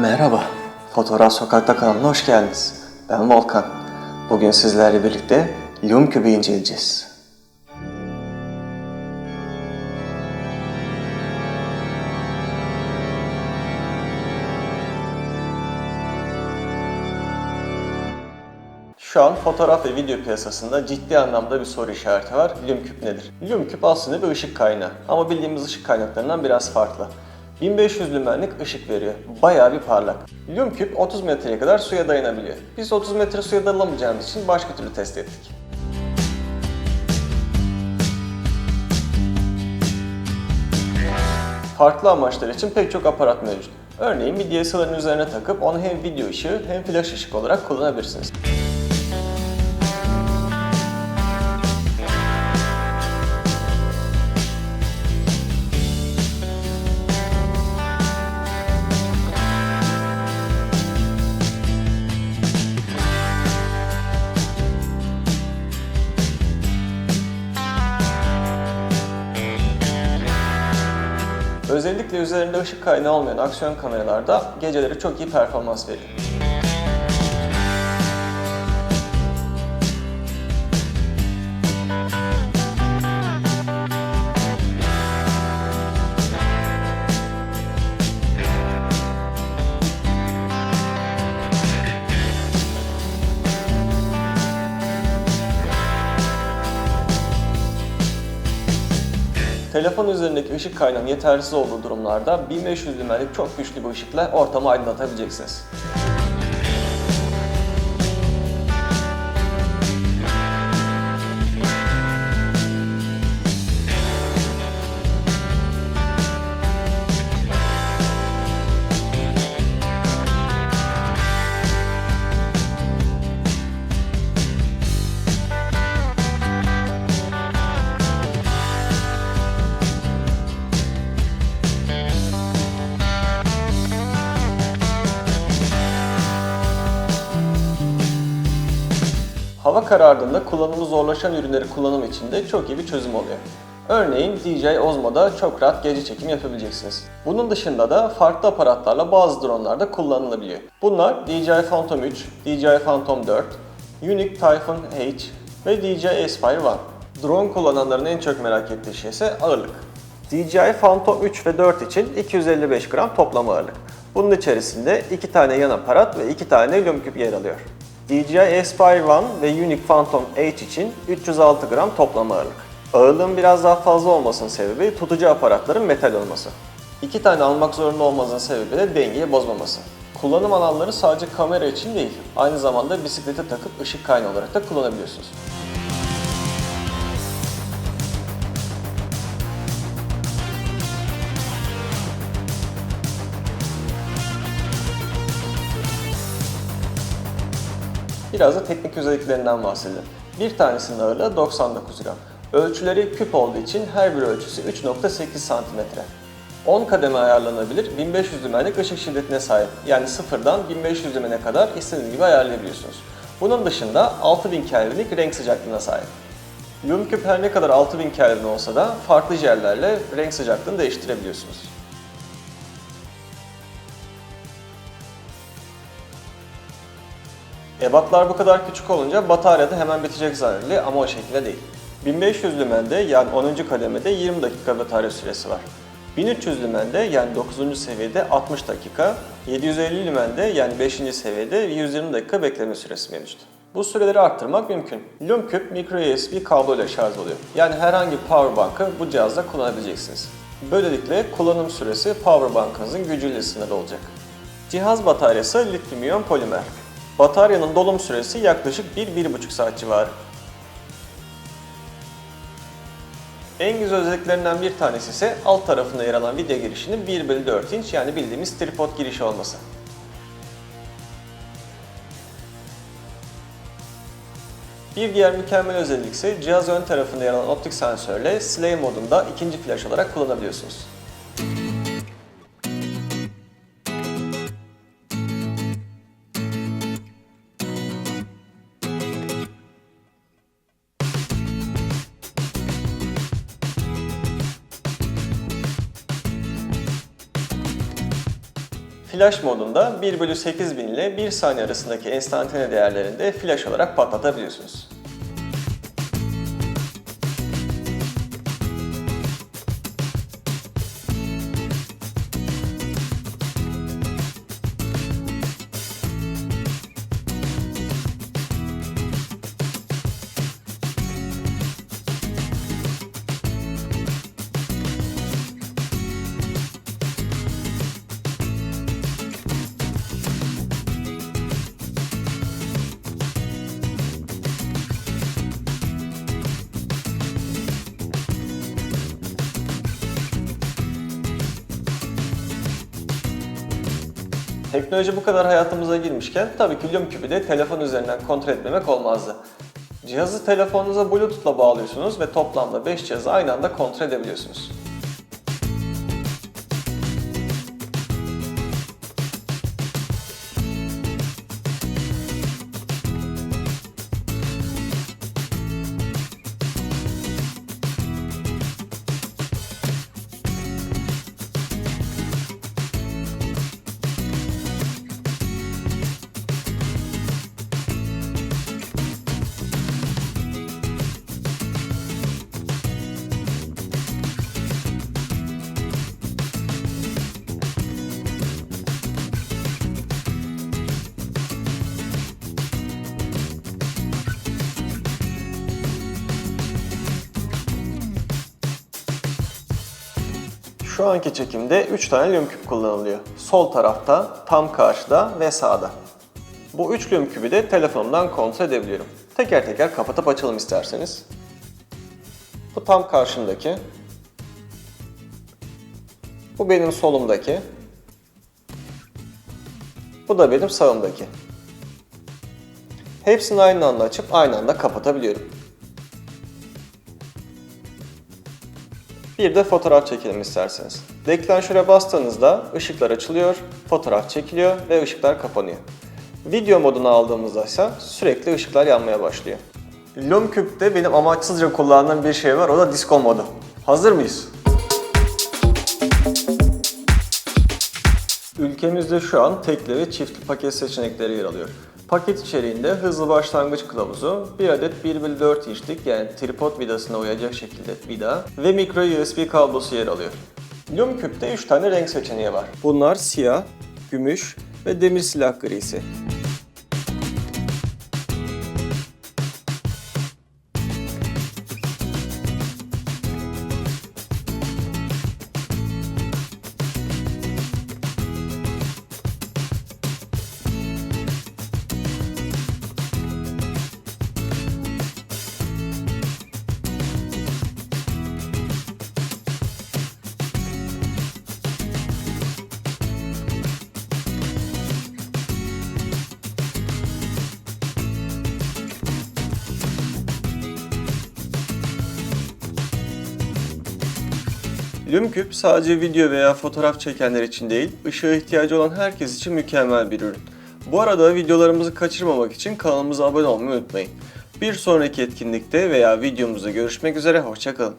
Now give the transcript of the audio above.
Merhaba, Fotoğraf Sokak'ta kanalına hoş geldiniz. Ben Volkan. Bugün sizlerle birlikte Lum kübü inceleyeceğiz. Şu an fotoğraf ve video piyasasında ciddi anlamda bir soru işareti var. Lüm küp nedir? Lüm küp aslında bir ışık kaynağı ama bildiğimiz ışık kaynaklarından biraz farklı. 1500 lümenlik ışık veriyor. Bayağı bir parlak. Lüm küp 30 metreye kadar suya dayanabiliyor. Biz 30 metre suya dalamayacağımız için başka türlü test ettik. Farklı amaçlar için pek çok aparat mevcut. Örneğin bir DSLR'ın üzerine takıp onu hem video ışığı hem flash ışık olarak kullanabilirsiniz. Özellikle üzerinde ışık kaynağı olmayan aksiyon kameralarda geceleri çok iyi performans veriyor. Telefon üzerindeki ışık kaynağının yetersiz olduğu durumlarda 1500 lümenlik çok güçlü bir ışıkla ortamı aydınlatabileceksiniz. Hava karardığında kullanımı zorlaşan ürünleri kullanım için de çok iyi bir çözüm oluyor. Örneğin DJI Osmo'da çok rahat gece çekim yapabileceksiniz. Bunun dışında da farklı aparatlarla bazı dronlarda kullanılabiliyor. Bunlar DJI Phantom 3, DJI Phantom 4, Unique Typhoon H ve DJI Aspire 1. Drone kullananların en çok merak ettiği şey ise ağırlık. DJI Phantom 3 ve 4 için 255 gram toplam ağırlık. Bunun içerisinde 2 tane yan aparat ve 2 tane lumküp yer alıyor. DJI Aspire 1 ve Unique Phantom H için 306 gram toplam ağırlık. Ağırlığın biraz daha fazla olmasının sebebi tutucu aparatların metal olması. İki tane almak zorunda olmanızın sebebi de dengeyi bozmaması. Kullanım alanları sadece kamera için değil, aynı zamanda bisiklete takıp ışık kaynağı olarak da kullanabiliyorsunuz. Biraz da teknik özelliklerinden bahsedelim. Bir tanesinin ağırlığı 99 gram. Ölçüleri küp olduğu için her bir ölçüsü 3.8 cm. 10 kademe ayarlanabilir, 1500 lümenlik ışık şiddetine sahip. Yani sıfırdan 1500 lümene kadar istediğiniz gibi ayarlayabiliyorsunuz. Bunun dışında 6000 Kelvinlik renk sıcaklığına sahip. Lum küp her ne kadar 6000 Kelvin olsa da farklı jellerle renk sıcaklığını değiştirebiliyorsunuz. Ebatlar bu kadar küçük olunca batarya da hemen bitecek zannediliyor ama o şekilde değil. 1500 lümende yani 10. kademede 20 dakika batarya süresi var. 1300 lümende yani 9. seviyede 60 dakika, 750 lümende yani 5. seviyede 120 dakika bekleme süresi mevcut. Bu süreleri arttırmak mümkün. Lumcube micro USB kablo ile şarj oluyor. Yani herhangi bir power bank'ı bu cihazda kullanabileceksiniz. Böylelikle kullanım süresi power bank'ınızın gücüyle sınırlı olacak. Cihaz bataryası lityum iyon polimer. Bataryanın dolum süresi yaklaşık 1-1,5 saat civarı. En güzel özelliklerinden bir tanesi ise alt tarafında yer alan video girişinin 1 bölü 4 inç yani bildiğimiz tripod girişi olması. Bir diğer mükemmel özellik ise cihaz ön tarafında yer alan optik sensörle Slay modunda ikinci flash olarak kullanabiliyorsunuz. Flash modunda 1 bölü 8000 ile 1 saniye arasındaki enstantane değerlerinde flash olarak patlatabiliyorsunuz. Teknoloji bu kadar hayatımıza girmişken tabii ki Lumcube'i de telefon üzerinden kontrol etmemek olmazdı. Cihazı telefonunuza Bluetooth'la bağlıyorsunuz ve toplamda 5 cihazı aynı anda kontrol edebiliyorsunuz. Şu anki çekimde 3 tane lüm küp kullanılıyor. Sol tarafta, tam karşıda ve sağda. Bu 3 lüm kübü de telefonumdan kontrol edebiliyorum. Teker teker kapatıp açalım isterseniz. Bu tam karşımdaki. Bu benim solumdaki. Bu da benim sağımdaki. Hepsini aynı anda açıp aynı anda kapatabiliyorum. Bir de fotoğraf çekelim isterseniz. Deklanşöre bastığınızda ışıklar açılıyor, fotoğraf çekiliyor ve ışıklar kapanıyor. Video moduna aldığımızda ise sürekli ışıklar yanmaya başlıyor. Lumcube'de benim amaçsızca kullandığım bir şey var, o da disco modu. Hazır mıyız? Ülkemizde şu an tekli ve çiftli paket seçenekleri yer alıyor. Paket içeriğinde hızlı başlangıç kılavuzu, bir adet 1 bölü 4 inçlik yani tripod vidasına uyacak şekilde vida ve micro USB kablosu yer alıyor. Lumcube'de 3 tane renk seçeneği var. Bunlar siyah, gümüş ve demir silah grisi. Lumcube sadece video veya fotoğraf çekenler için değil, ışığa ihtiyacı olan herkes için mükemmel bir ürün. Bu arada videolarımızı kaçırmamak için kanalımıza abone olmayı unutmayın. Bir sonraki etkinlikte veya videomuzda görüşmek üzere, hoşçakalın.